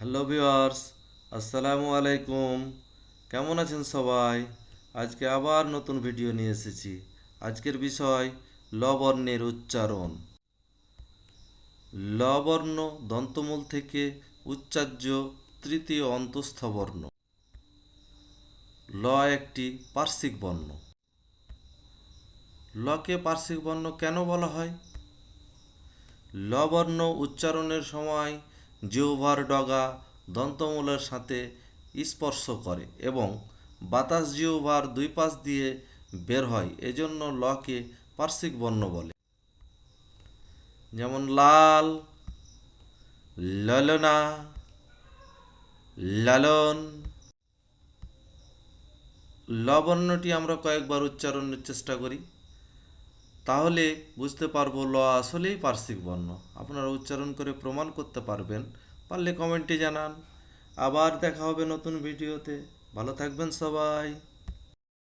Hello viewers আসসালামু আলাইকুম। কেমন আছেন সবাই? আজকে আবার নতুন ভিডিও নিয়ে এসেছি। আজকের বিষয় ল বর্ণের উচ্চারণ। ল বর্ণ দন্তমূল থেকে উচ্চার্য তৃতীয় অন্তঃস্থ বর্ণ ল একটি পার্শ্বিক বর্ণ। লকে পার্শ্বিক বর্ণ কেন বলা হয়? ল বর্ণ উচ্চারণের সময় জিহ্বার ডগা দন্তমূলের সাথে স্পর্শ করে এবং বাতাস জিহ্বার দুই পাশ দিয়ে বের হয়, এজন্য লকে পার্শ্বিক বর্ণ বলে। যেমন লাল, ললনা, লালন। ল বর্ণটি আমরা কয়েকবার উচ্চারণের চেষ্টা করি। তাহলে বুঝতে পারব ল আসলেই পার্শ্বিক বর্ণ। আপনারা উচ্চারণ করে প্রমাণ করতে পারবেন, পারলে কমেন্টে জানান। আবার দেখা হবে নতুন ভিডিওতে। ভালো থাকবেন সবাই।